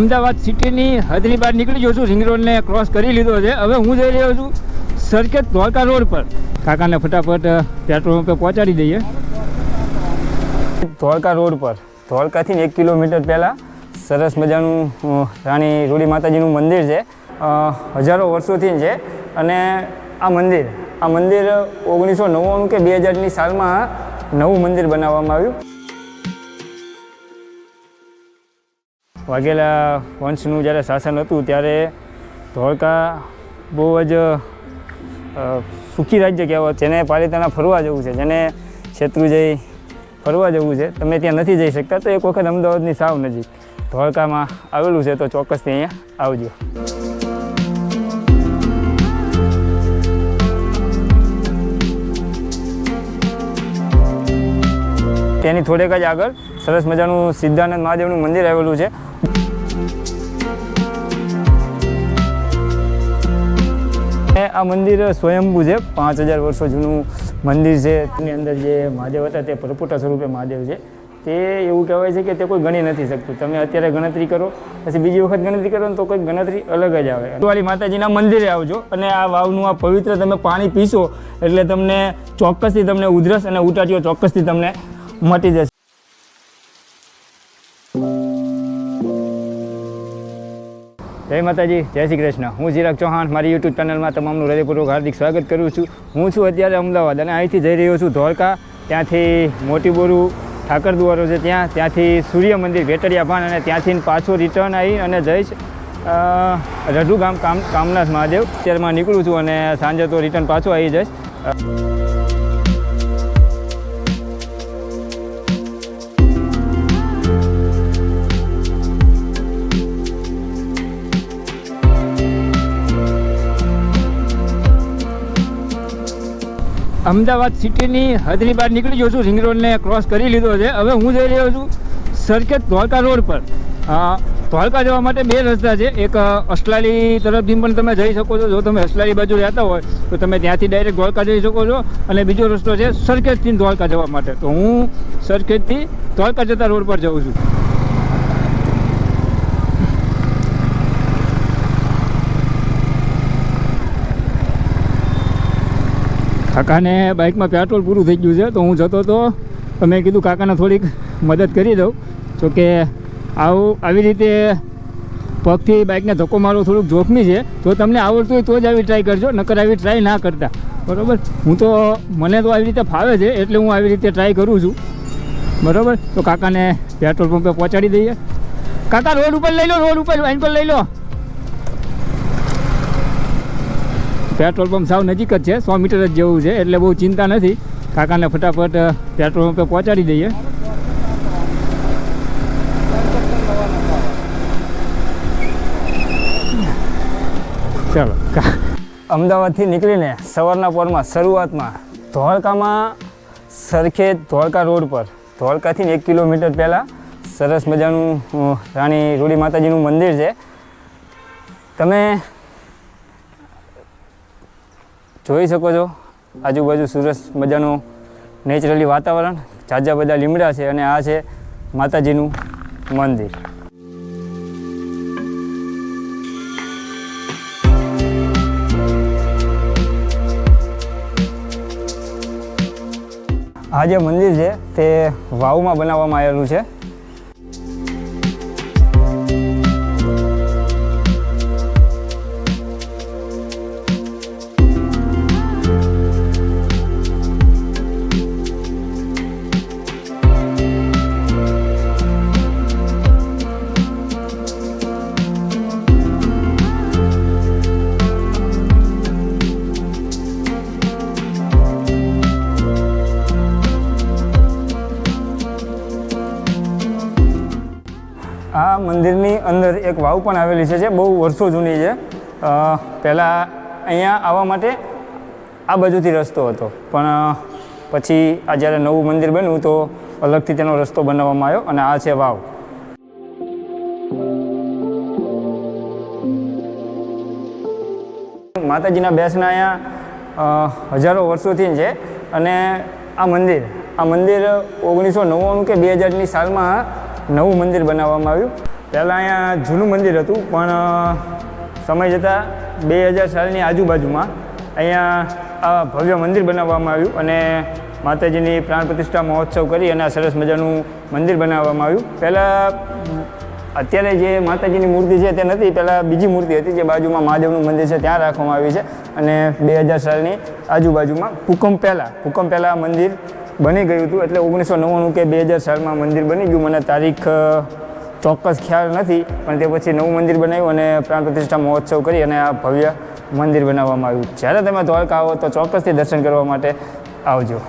અમદાવાદ સિટીની હદની બહાર નીકળી ગયો છું રિંગ રોડને ક્રોસ કરી લીધો છે. હવે હું જઈ રહ્યો છું સરકેત દ્વારકા રોડ પર. કાકાને ફટાફટ પેટ્રોલ પંપે પહોંચાડી દઈએ. ધોળકા રોડ પર. ધોળકાથી એક કિલોમીટર પહેલાં સરસ મજાનું રાણી રૂડી માતાજીનું મંદિર છે. હજારો વર્ષોથી છે અને આ મંદિર આ મંદિર ઓગણીસો નવ્વાણું કે બે હજારની સાલમાં નવું મંદિર બનાવવામાં આવ્યું. વાઘેલા વંશનું જ્યારે શાસન હતું ત્યારે ધોળકા બહુ જ સુખી રાજ્ય કહેવાય. જેને પાલિતાણા ફરવા જવું છે, જેને શેત્રુજય ફરવા જવું છે, તમે ત્યાં નથી જઈ શકતા, તો એક વખત અમદાવાદની સાવ નજીક ધોળકામાં આવેલું છે, તો ચોક્કસથી અહીંયા આવજો. તેની થોડેક જ આગળ સરસ મજાનું સિદ્ધાનંદ મહાદેવનું મંદિર આવેલું છે. આ મંદિર સ્વયંભૂ છે. પાંચ હજાર વર્ષો જૂનું મંદિર છે. તેની અંદર જે મહાદેવ હતા તે પરપોટા સ્વરૂપે મહાદેવ છે. તે એવું કહેવાય છે કે તે કોઈ ગણી નથી શકતું. તમે અત્યારે ગણતરી કરો, પછી બીજી વખત ગણતરી કરો ને તો કોઈ ગણતરી અલગ જ આવે. વાલી માતાજીના મંદિરે આવજો અને આ વાવનું આ પવિત્ર તમે પાણી પીશો એટલે તમને ચોક્કસથી તમને ઉધરસ અને ઉટાટીઓ ચોક્કસથી તમને મટી જશે. જય માતાજી, જય શ્રી કૃષ્ણ. હું ચિરાગ ચૌહાણ, મારી યુટ્યુબ ચેનલમાં તમામનું હૃદયપૂર્વક હાર્દિક સ્વાગત કરું છું. હું છું અત્યારે અમદાવાદ અને અહીંથી જઈ રહ્યો છું ધોળકા ત્યાંથી મોટી બોરુ ઠાકર દુવારો છે ત્યાં. ત્યાંથી સૂર્ય મંદિર વેટરિયા ભાન અને ત્યાંથી પાછો રિટર્ન આવી અને જઈશ રઢુ ગામ કામ, કામનાથ મહાદેવ. અત્યારમાં નીકળું છું અને સાંજે તો રિટર્ન પાછો આવી જઈશ. અમદાવાદ સિટીની હદની બહાર નીકળી ગયો છું રિંગ રોડને ક્રોસ કરી લીધો છે. હવે હું જઈ રહ્યો છું સરખેજ દ્વારકા રોડ પર. દ્વારકા જવા માટે બે રસ્તા છે. એક અસલાલી તરફથી પણ તમે જઈ શકો છો. જો તમે અસલાલી બાજુ રહેતા હોય, તો તમે ત્યાંથી ડાયરેક્ટ દ્વારકા જઈ શકો છો. અને બીજો રસ્તો છે સરખેજથી દ્વારકા જવા માટે. તો હું સરખેજથી દ્વારકા જતા રોડ પર જાઉં છું. કાકાને બાઇકમાં પેટ્રોલ પૂરું થઈ ગયું છે, તો હું જતો હતો. તો મેં કીધું કાકાને થોડીક મદદ કરી દઉં. જો કે આવું, આવી રીતે પગથી બાઇકને ધક્કો મારવો થોડુંક જોખમી છે. તો તમને આવડતું હોય તો જ આવી ટ્રાય કરજો, નકર આવી ટ્રાય ના કરતા. બરાબર? હું તો, મને તો આવી રીતે ફાવે છે, એટલે હું આવી રીતે ટ્રાય કરું છું. બરાબર? તો કાકાને પેટ્રોલ પંપે પહોંચાડી દઈએ. કાકા, રોડ ઉપર લઈ લો, રોડ ઉપર વાઇન પર લઈ લો. પેટ્રોલ પંપ સાવ નજીક જ છે, સો મીટર જ જેવું છે, એટલે બહુ ચિંતા નથી. કાકાને ફટાફટ પેટ્રોલ પંપે પહોંચાડી દઈએ. ચાલો અમદાવાદથી નીકળીને સવારના પોરમાં શરૂઆતમાં ધોળકામાં સરખેજ ધોળકા રોડ પર, ધોળકાથી એક કિલોમીટર પહેલાં સરસ મજાનું રાણી રૂડી માતાજીનું મંદિર છે. તમે જોઈ શકો છો. આજુબાજુ સરસ મજાનું નેચરલી વાતાવરણ ઝાઝા બધા લીમડા છે અને આ છે માતાજીનું મંદિર. આ જે મંદિર છે તે વાવમાં બનાવવામાં આવેલું છે. મંદિરની અંદર એક વાવ પણ આવેલી છે જે બહુ વર્ષો જૂની છે. પહેલાં અહીંયા આવવા માટે આ બાજુથી રસ્તો હતો. પણ પછી આ જ્યારે નવું મંદિર બન્યું તો અલગથી તેનો રસ્તો બનાવવામાં આવ્યો અને આ છે વાવ. માતાજીના બેસના અહીંયા હજારો વર્ષોથી છે અને આ મંદિર આ મંદિર ઓગણીસો નવ્વાણું કે બે હજારની સાલમાં નવું મંદિર બનાવવામાં આવ્યું. પહેલાં અહીંયા જૂનું મંદિર હતું, પણ સમય જતાં બે હજાર સાલની આજુબાજુમાં અહીંયા આ ભવ્ય મંદિર બનાવવામાં આવ્યું અને માતાજીની પ્રાણ પ્રતિષ્ઠા મહોત્સવ કરી અને આ સરસ મજાનું મંદિર બનાવવામાં આવ્યું. પહેલાં, અત્યારે જે માતાજીની મૂર્તિ છે તે નથી, પહેલાં બીજી મૂર્તિ હતી જે બાજુમાં મહાદેવનું મંદિર છે ત્યાં રાખવામાં આવી છે અને બે હજાર સાલની આજુબાજુમાં ભૂકંપ પહેલાં ભૂકંપ પહેલાં મંદિર બની ગયું હતું એટલે ઓગણીસો નવ્વાણું કે બે હજાર સાલમાં મંદિર બની ગયું. મને તારીખ ચોક્કસ ખ્યાલ નથી, પણ તે પછી નવું મંદિર બનાવ્યું અને પ્રાણ પ્રતિષ્ઠા મહોત્સવ કરી અને આ ભવ્ય મંદિર બનાવવામાં આવ્યું. જ્યારે તમે દ્વારકા આવો તો ચોક્કસથી દર્શન કરવા માટે આવજો.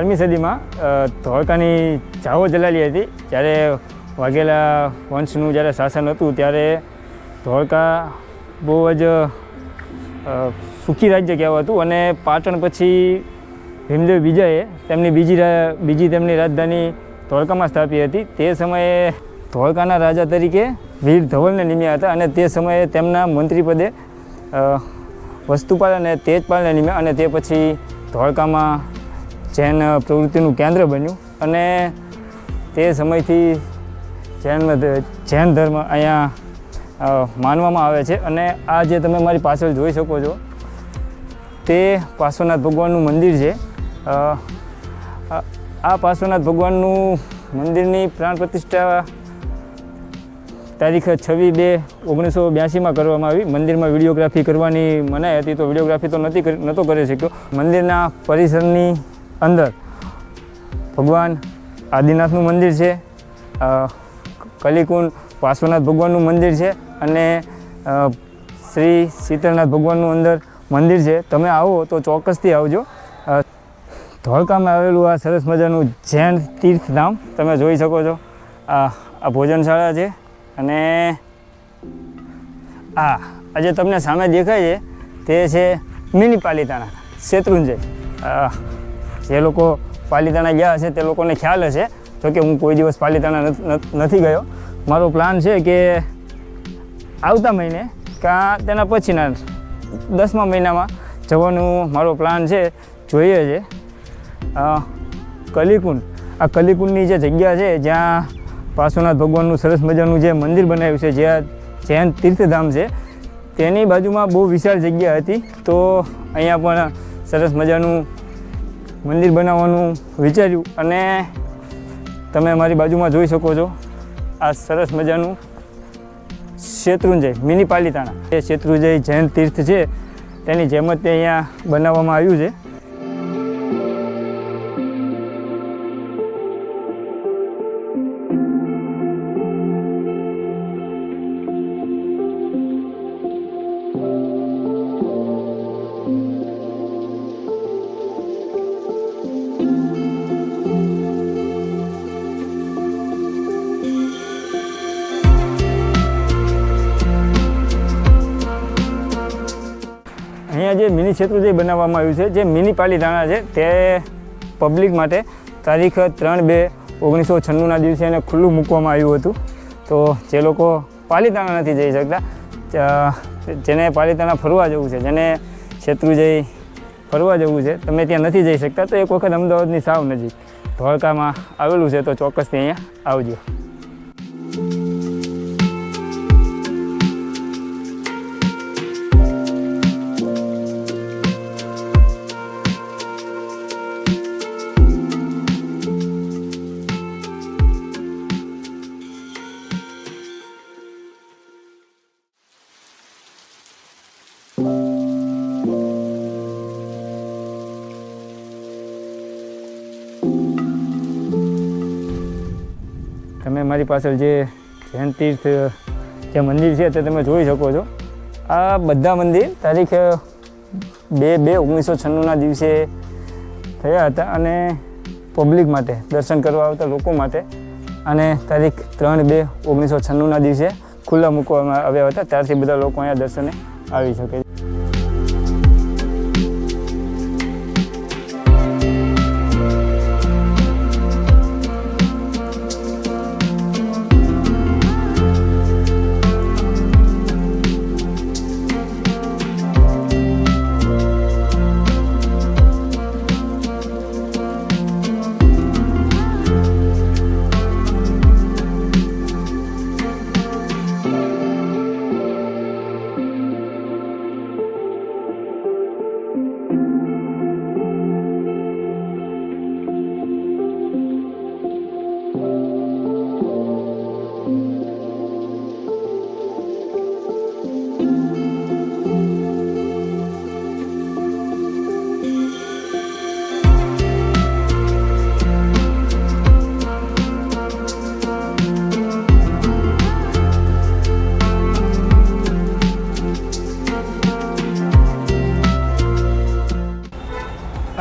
બારમી સદીમાં ધોળકાની જાવો જલાલી હતી. જ્યારે વાઘેલા વંશનું જ્યારે શાસન હતું, ત્યારે ધોળકા બહુ જ સુખી રાજ્ય કહેવાતું અને પાટણ પછી ભીમદેવ બીજાએ તેમની બીજી બીજી તેમની રાજધાની ધોળકામાં સ્થાપી હતી. તે સમયે ધોળકાના રાજા તરીકે વીર ધવલને નિમ્યા હતા અને તે સમયે તેમના મંત્રીપદે વસ્તુપાલ અને તેજપાલને નિમ્યા અને તે પછી ધોળકામાં જૈન પ્રવૃત્તિનું કેન્દ્ર બન્યું અને તે સમયથી જૈન જૈન ધર્મ અહીંયા માનવામાં આવે છે અને આ જે તમે મારી પાછળ જોઈ શકો છો, તે પાર્શ્વનાથ ભગવાનનું મંદિર છે. આ- પાર્શ્વનાથ ભગવાનનું મંદિરની પ્રાણ પ્રતિષ્ઠા તારીખ છવ્વીસ બે ઓગણીસો બ્યાસીમાં કરવામાં આવી. મંદિરમાં વિડીયોગ્રાફી કરવાની મનાઈ હતી તો વિડીયોગ્રાફી તો નથી નહોતો કરી શક્યો. મંદિરના પરિસરની અંદર. ભગવાન આદિનાથનું મંદિર છે કલિકુંડ પાર્શ્વનાથ ભગવાનનું મંદિર છે અને શ્રી શીતળનાથ ભગવાનનું અંદર મંદિર છે. તમે આવો તો ચોક્કસથી આવજો. ધોળકામાં આવેલું આ સરસ મજાનું જૈન તીર્થધામ તમે જોઈ શકો છો. આ ભોજનશાળા છે અને આ આજે તમને સામે દેખાય છે તે છે મિની પાલિતાણા શેત્રુંજય જે લોકો પાલિતાણા ગયા હશે તે લોકોને ખ્યાલ હશે. જોકે હું કોઈ દિવસ પાલિતાણા નથ- ગયો. મારો પ્લાન છે કે આવતા મહિને કાં તેના પછીના દસમા મહિનામાં જવાનું મારો પ્લાન છે, જોઈએ છે. કલિકુંડ. આ કલિકુંડની જે જગ્યા છે, જ્યાં પાર્શ્વનાથ ભગવાનનું સરસ મજાનું જે મંદિર બનાવ્યું છે, જ્યાં જૈન તીર્થધામ છે, તેની બાજુમાં બહુ વિશાળ જગ્યા હતી. તો અહીંયા પણ સરસ મજાનું મંદિર બનાવવાનું વિચાર્યું અને તમે મારી બાજુમાં જોઈ શકો છો. આ સરસ મજાનું શેત્રુંજય, મિની પાલિતાણા. એ શેત્રુંજય જૈન તીર્થ છે. તેની જેમ જ તે અહીંયા બનાવવામાં આવ્યું છે. અહીંયા જે મિની શેત્રુંજય બનાવવામાં આવ્યું છે, જે મિની પાલીતાણા છે, તે પબ્લિક માટે તારીખ ત્રણ બે ઓગણીસો છન્નુંના દિવસે એને ખુલ્લું મૂકવામાં આવ્યું હતું. તો જે લોકો પાલીતાણા નથી જઈ શકતા જેને પાલીતાણા ફરવા જવું છે, જેને શેત્રુજય ફરવા જવું છે, તમે ત્યાં નથી જઈ શકતા, તો એક વખત અમદાવાદની સાવ નજીક ધોળકામાં આવેલું છે, તો ચોક્કસથી અહીંયા આવજો. મારી પાછળ જે જૈન તીર્થ, જે મંદિર છે તે તમે જોઈ શકો છો. આ બધા મંદિર તારીખ બે બે ઓગણીસો છન્નુંના દિવસે થયા હતા અને પબ્લિક માટે, દર્શન કરવા આવતા લોકો માટે. અને તારીખ ત્રણ બે ઓગણીસો છન્નુંના દિવસે ખુલ્લા મૂકવામાં આવ્યા હતા. ત્યારથી બધા લોકો અહીંયા દર્શને આવી શકે છે.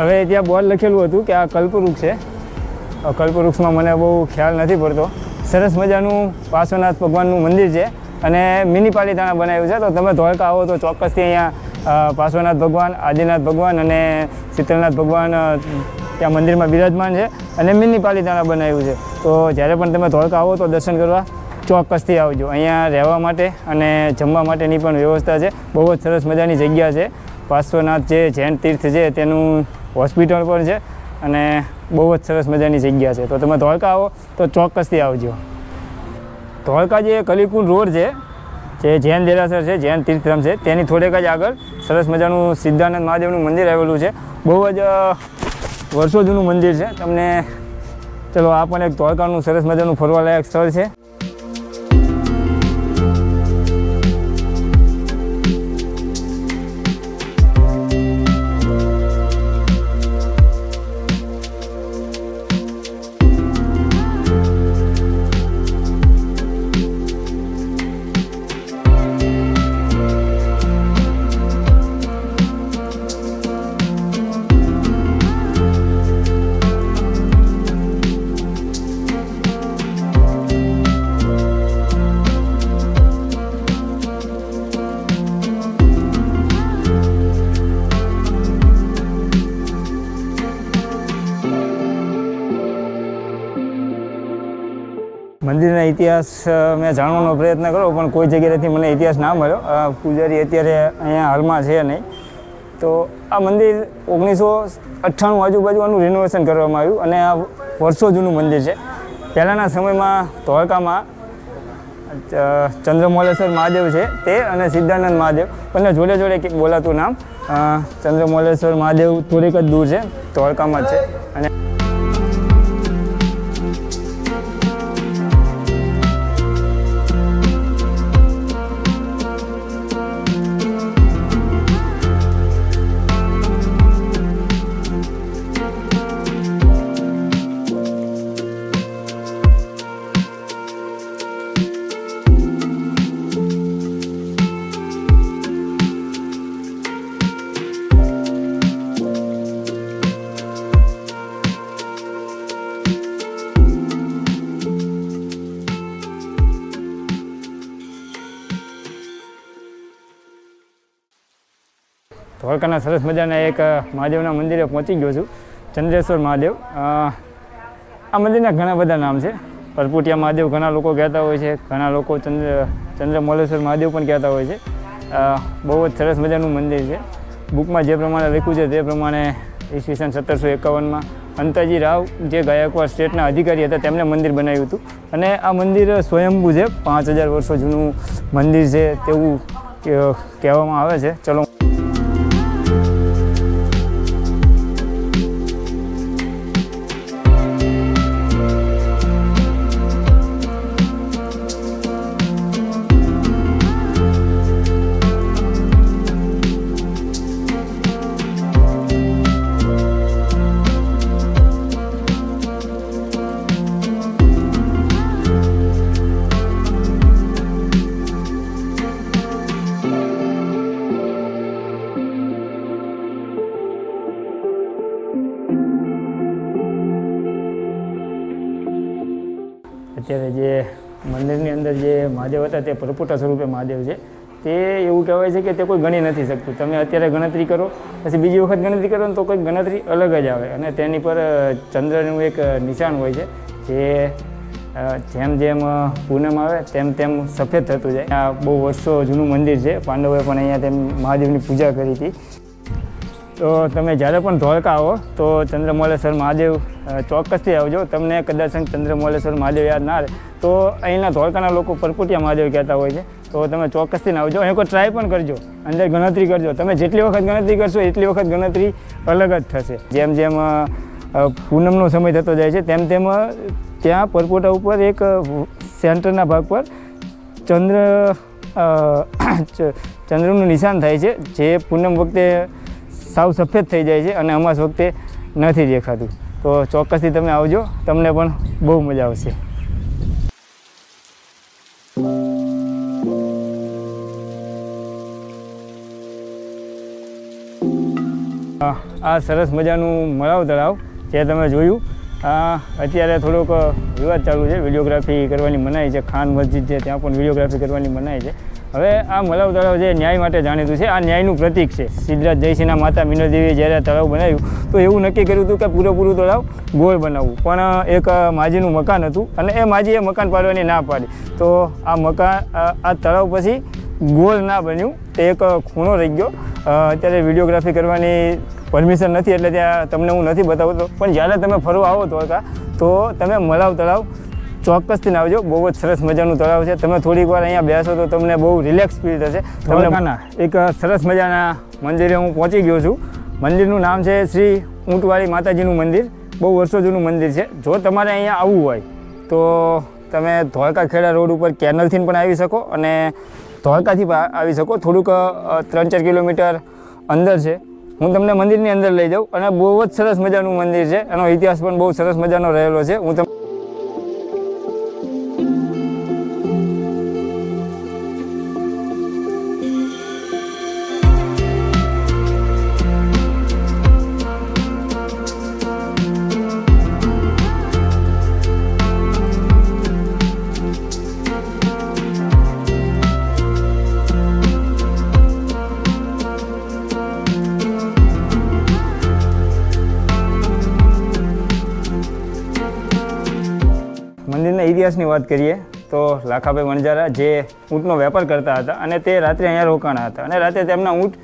હવે ત્યાં બોર્ડ લખેલું હતું કે આ કલ્પવૃક્ષ છે. કલ્પવૃક્ષમાં મને બહુ ખ્યાલ નથી પડતો. સરસ મજાનું પાર્શ્વનાથ ભગવાનનું મંદિર છે અને મિની પાલિતાણા બનાવ્યું છે. તો તમે ધોળકા આવો તો ચોક્કસથી અહીંયા પાર્શ્વનાથ ભગવાન, આદિનાથ ભગવાન અને શીતલનાથ ભગવાન ત્યાં મંદિરમાં બિરાજમાન છે અને મિની પાલિતાણા બનાવ્યું છે. તો જ્યારે પણ તમે ધોળકા આવો તો દર્શન કરવા ચોક્કસથી આવજો. અહીંયા રહેવા માટે અને જમવા માટેની પણ વ્યવસ્થા છે. બહુ જ સરસ મજાની જગ્યા છે. પાર્શ્વનાથ જે જૈન તીર્થ છે તેનું હોસ્પિટલ પણ છે અને બહુ જ સરસ મજાની જગ્યા છે. તો તમે ધોળકા આવો, તો ચોક્કસથી આવજો. ધોળકા જે કલીકુંડ રોડ છે, જે જૈન દેરાસર છે, જૈન તીર્થધામ છે, તેની થોડેક જ આગળ સરસ મજાનું સિદ્ધાનંદ મહાદેવનું મંદિર આવેલું છે. બહુ જ વર્ષો જૂનું મંદિર છે. તમને, ચલો, આ પણ એક ધોળકાનું સરસ મજાનું ફરવાલાયક સ્થળ છે. મંદિરના ઇતિહાસ મેં જાણવાનો પ્રયત્ન કર્યો, પણ કોઈ જગ્યાએથી મને ઇતિહાસ ના મળ્યો. પૂજારી અત્યારે અહીંયા હાલમાં છે નહીં. તો આ મંદિર ઓગણીસો અઠ્ઠાણું આજુબાજુ આનું રિનોવેશન કરવામાં આવ્યું અને આ વર્ષો જૂનું મંદિર છે. પહેલાંના સમયમાં ધોળકામાં ચંદ્રમોલેશ્વર મહાદેવ છે તે અને સિદ્ધાનંદ મહાદેવ. બંને જોડે જોડે બોલાતું નામ ચંદ્રમોલેશ્વર મહાદેવ થોડીક જ દૂર છે, ધોળકામાં છે. અને ધોળકાના સરસ મજાના એક મહાદેવના મંદિરે પહોંચી ગયો છું. ચંદ્રેશ્વર મહાદેવ. આ મંદિરના ઘણા બધા નામ છે. પરપુટિયા મહાદેવ ઘણા લોકો કહેતા હોય છે. ઘણા લોકો ચંદ્ર, ચંદ્રમોલેશ્વર મહાદેવ પણ કહેતા હોય છે. બહુ જ સરસ મજાનું મંદિર છે. બુકમાં જે પ્રમાણે લખ્યું છે તે પ્રમાણે ઈસવીસન સત્તરસો એકાવનમાં અંતાજી રાવ જે ગાયકવાડ સ્ટેટના અધિકારી હતા તેમણે મંદિર બનાવ્યું હતું. અને આ મંદિર સ્વયંભૂ છે. પાંચ હજાર વર્ષો જૂનું મંદિર છે તેવું કહેવામાં આવે છે. ચલો હતા તે પરપોટા સ્વરૂપે મહાદેવ છે. તે એવું કહેવાય છે કે તે કોઈ ગણી નથી શકતું. તમે અત્યારે ગણતરી કરો, પછી બીજી વખત ગણતરી કરો તો કોઈ ગણતરી અલગ જ આવે. અને તેની પર ચંદ્રનું એક નિશાન હોય છે, જે જેમ જેમ પૂનમ આવે, તેમ તેમ સફેદ થતું જાય. આ બહુ વર્ષો જૂનું મંદિર છે. પાંડવોએ પણ અહીંયા તેમ મહાદેવની પૂજા કરી હતી. તો તમે જ્યારે પણ ધોળકા આવો તો ચંદ્રમોલેશ્વર મહાદેવ ચોક્કસથી આવજો. તમને કદાચ ચંદ્રમોલેશ્વર મહાદેવ યાદ ના રહે. તો અહીંના ધોળકાના લોકો પરપુટિયા મહાદેવ કહેતા હોય છે. તો તમે ચોક્કસથી ના આવજો. અહીં કોઈ ટ્રાય પણ કરજો. અંદર ગણતરી કરજો. તમે જેટલી વખત ગણતરી કરશો, એટલી વખત ગણતરી અલગ જ થશે. જેમ જેમ પૂનમનો સમય થતો જાય છે, તેમ તેમ ત્યાં પરપોટા ઉપર એક સેન્ટરના ભાગ પર ચંદ્ર ચંદ્રનું નિશાન થાય છે. જે પૂનમ વખતે સાવ સફેદ થઈ જાય છે અને અમાસ વખતે નથી દેખાતું. તો ચોક્કસથી તમે આવજો, તમને પણ બહુ મજા આવશે. આ સરસ મજાનું મળાવ તળાવ જે તમે જોયું. અત્યારે થોડોક વિવાદ ચાલુ છે, વિડીયોગ્રાફી કરવાની મનાઈ છે, ખાન મસ્જિદ છે, ત્યાં પણ વિડીયોગ્રાફી કરવાની મનાઈ છે. હવે આ મલાવ તળાવ જે ન્યાય માટે જાણીતું છે, આ ન્યાયનું પ્રતીક છે. સિદ્ધરાજ જયસિંહના માતા મિનોદેવીએ જ્યારે તળાવ બનાવ્યું, તો એવું નક્કી કર્યું હતું કે પૂરેપૂરું તળાવ ગોળ બનાવવું. પણ એક માજીનું મકાન હતું અને એ માજીએ મકાન પાડવાની ના પાડી. તો આ મકાન આ આ તળાવ પછી ગોળ ના બન્યું. તે એક ખૂણો રહી ગયો. અત્યારે વિડીયોગ્રાફી કરવાની પરમિશન નથી, એટલે ત્યાં તમને હું નથી બતાવતો. પણ જ્યારે તમે ફરવા આવો દ્વારકા, તો તમે મલાવ તળાવ ચોક્કસથી આવજો. બહુ જ સરસ મજાનું તળાવ છે. તમે થોડીક વાર અહીંયા બેસો તો તમને બહુ રિલેક્સ ફીલ થશે. તમને એક સરસ મજાના મંદિરે હું પહોંચી ગયો છું. મંદિરનું નામ છે શ્રી ઊંટવાળી માતાજીનું મંદિર. બહુ વર્ષો જૂનું મંદિર છે. જો તમારે અહીંયા આવવું હોય તો તમે ધોળકા ખેડા રોડ ઉપર કેનલથી પણ આવી શકો અને ધોળકાથી પણ આવી શકો. થોડુંક ત્રણ ચાર કિલોમીટર અંદર છે. હું તમને મંદિરની અંદર લઈ જાઉં. અને બહુ જ સરસ મજાનું મંદિર છે. એનો ઇતિહાસ પણ બહુ સરસ મજાનો રહેલો છે. હું તમને ઇતિહાસની વાત કરીએ તો લાખાભાઈ વણજારા જે ઊંટનો વેપાર કરતા હતા અને તે રાત્રે અહીંયા રોકાણા હતા અને રાત્રે તેમના ઊંટ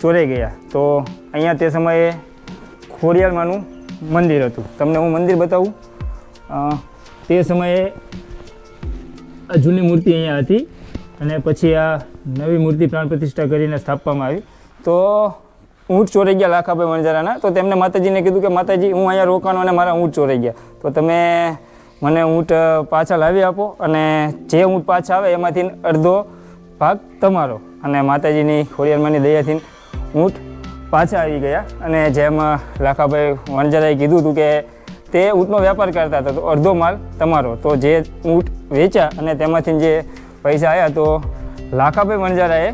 ચોરાઈ ગયા. તો અહીંયા તે સમયે ખોડિયાલમાંનું મંદિર હતું. તમને હું મંદિર બતાવું? તે સમયે આ જૂની મૂર્તિ અહીંયા હતી અને પછી આ નવી મૂર્તિ પ્રાણ પ્રતિષ્ઠા કરીને સ્થાપવામાં આવી. તો ઊંટ ચોરાઈ ગયા લાખાભાઈ વણજારાના તો તેમને માતાજીને કીધું કે માતાજી, હું અહીંયા રોકાણો અને મારા ઊંટ ચોરાઈ ગયા. તો તમે મને ઊંટ પાછા લાવી આપો અને જે ઊંટ પાછા આવે એમાંથી અડધો ભાગ તમારો. અને માતાજીની ખોડિયારમાંની દયાથી ઊંટ પાછા આવી ગયા. અને જેમ લાખાભાઈ વણજારાએ કીધું હતું કે તે ઊંટનો વેપાર કરતા હતા, તો અડધો માલ તમારો. તો જે ઊંટ વેચ્યા અને તેમાંથી જે પૈસા આવ્યા તો લાખાભાઈ વણજારાએ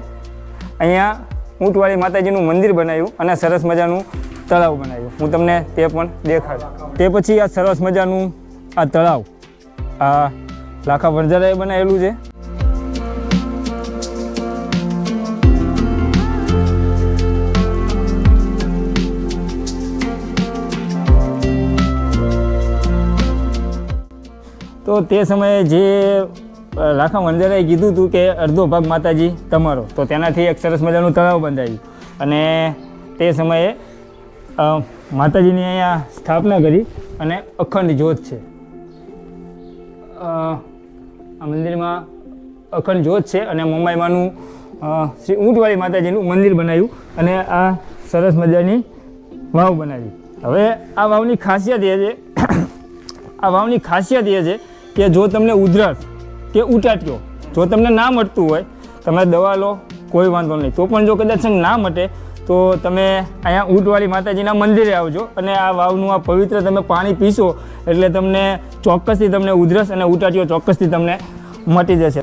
અહીંયા ઊંટવાળી માતાજીનું મંદિર બનાવ્યું અને સરસ મજાનું તળાવ બનાવ્યું. હું તમને તે પણ દેખાડ. તે પછી આ સરસ મજાનું આ તળાવ. આ લાખા વણજારાએ બનાવેલું છે. તો તે સમયે જે લાખા વણજારાએ કીધું હતું કે અડધો ભાગ માતાજી, તમારો. તો તેનાથી એક સરસ મજાનું તળાવ બંધાયું. અને તે સમયે માતાજીની અહીંયા સ્થાપના કરી અને અખંડ જ્યોત છે. આ મંદિરમાં અખંડ જ્યોત છે અને મુંબઈમાંનું શ્રી ઊંટવાળી માતાજીનું મંદિર બનાવ્યું અને આ સરસ મજાની વાવ બનાવી. હવે આ વાવની ખાસિયત એ છે, આ વાવની ખાસિયત એ છે કે જો તમને ઉધરસ કે ઉટાટ્યો, જો તમને ના મટતું હોય, તમે દવા લો, કોઈ વાંધો નહીં. તો પણ જો કદાચ ના મટે, તો તમે અહીંયા ઊંટવાળી માતાજીના મંદિરે આવજો અને આ વાવનું આ પવિત્ર તમે પાણી પીશો એટલે તમને ચોક્કસથી તમને ઉધરસ અને ઉટાટીઓ ચોક્કસથી તમને મટી જશે.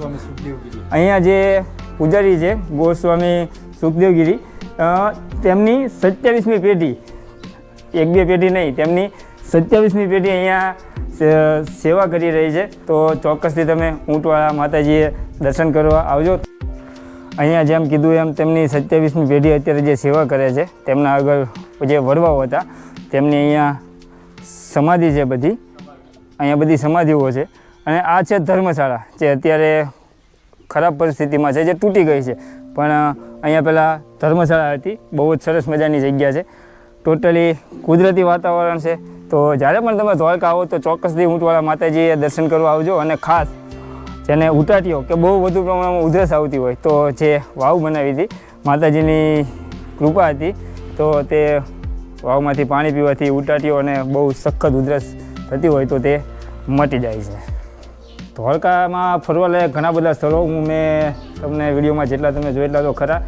અહીંયા જે પૂજારી છે ગોસ્વામી સુખદેવગીરી તેમની સત્યાવીસમી પેઢી એક બે પેઢી નહીં તેમની સત્યાવીસમી પેઢી અહીંયા સેવા કરી રહી છે. તો ચોક્કસથી તમે ઊંટવાળા માતાજીએ દર્શન કરવા આવજો. અહીંયા જેમ કીધું એમ તેમની સત્યાવીસમી પેઢી અત્યારે જે સેવા કરે છે તેમના આગળ જે વડવાઓ હતા તેમની અહીંયા સમાધિ છે બધી. અહીંયા બધી સમાધિઓ છે. અને આ છે ધર્મશાળા, જે અત્યારે ખરાબ પરિસ્થિતિમાં છે, જે તૂટી ગઈ છે. પણ અહીંયા પહેલાં ધર્મશાળા હતી. બહુ જ સરસ મજાની જગ્યા છે. ટોટલી કુદરતી વાતાવરણ છે. તો જ્યારે પણ તમે દ્વારકા આવો, તો ચોક્કસથી ઊંટવાળા માતાજીએ દર્શન કરવા આવજો. અને ખાસ જેને ઉટાટીઓ કે બહુ વધુ પ્રમાણમાં ઉધરસ આવતી હોય, તો જે વાવ બનાવી હતી, માતાજીની કૃપા હતી, તો તે વાવમાંથી પાણી પીવાથી ઉટાટીઓ અને બહુ સખત ઉધરસ થતી હોય તો તે મટી જાય છે. ધોળકામાં ફરવા લાયક ઘણા બધા સ્થળો હું મેં તમને વિડીયોમાં જેટલા તમે જોઈ એટલા તો ખરા.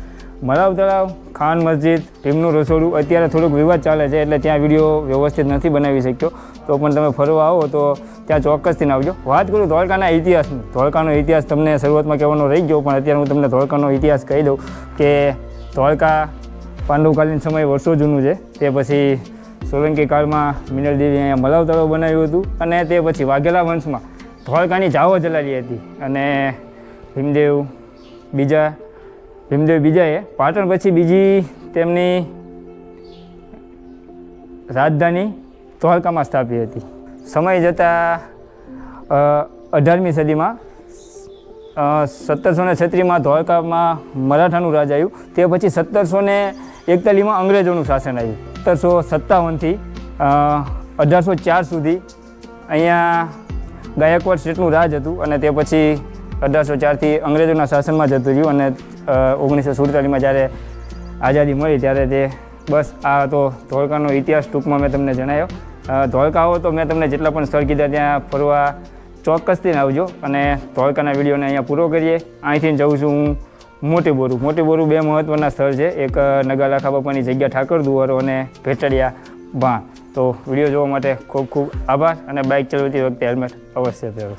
મરાવ તળાવ, ખાન મસ્જિદ ભીમનું રસોડું અત્યારે થોડુંક વિવાદ ચાલે છે એટલે ત્યાં વીડિયો વ્યવસ્થિત નથી બનાવી શક્યો. તો પણ તમે ફરવા આવો તો ત્યાં ચોક્કસથી આવજો. વાત કરું ધોળકાના ઇતિહાસની. ધોળકાનો ઇતિહાસ તમને શરૂઆતમાં કહેવાનો રહી ગયો, પણ અત્યારે હું તમને ધોળકાનો ઇતિહાસ કહી દઉં કે ધોળકા પાંડવકાલીન સમય વર્ષો જૂનું છે. તે પછી સોલંકી કાળમાં મિનલ દેવી અહીંયા મલાવ તળાવ બનાવ્યું હતું અને તે પછી વાઘેલા વંશમાં ધોળકાની જાવો ચલાવી હતી. અને ભીમદેવ બીજા, ભીમદેવ બીજાએ પાટણ પછી બીજી તેમની રાજધાની ધોળકામાં સ્થાપી હતી. સમય જતાં અઢારમી સદીમાં સત્તરસો ને છત્રીસમાં ધોળકામાં મરાઠાનું રાજ આવ્યું. તે પછી સત્તરસો ને એકતાલીસમાં અંગ્રેજોનું શાસન આવ્યું. સત્તરસો સત્તાવનથી અઢારસો ચાર સુધી અહીંયા ગાયકવાડ સ્ટેટનું રાજ હતું અને તે પછી અઢારસો ચારથી અંગ્રેજોના શાસનમાં જતું રહ્યું અને ઓગણીસો સુડતાલીસમાં જ્યારે આઝાદી મળી ત્યારે તે બસ આ તો ધોળકાનો ઇતિહાસ ટૂંકમાં મેં તમને જણાવ્યો ધોળકાઓ ધોળકા તો મેં તમને જેટલા પણ સ્થળ કીધા ત્યાં ફરવા ચોક્કસથી આવજો અને ધોળકાના વિડીયોને અહીંયા પૂરો કરીએ. અહીંથી જઉં છું હું મોટી બોરું મોટી બોરું બે મહત્ત્વના સ્થળ છે. એક નગાલાખા બાપાની જગ્યા ઠાકર દુવારો અને ભેટડિયા ભાણ તો વીડિયો જોવા માટે ખૂબ ખૂબ આભાર અને બાઇક ચલાવતી વખતે હેલ્મેટ અવશ્ય પહેરો.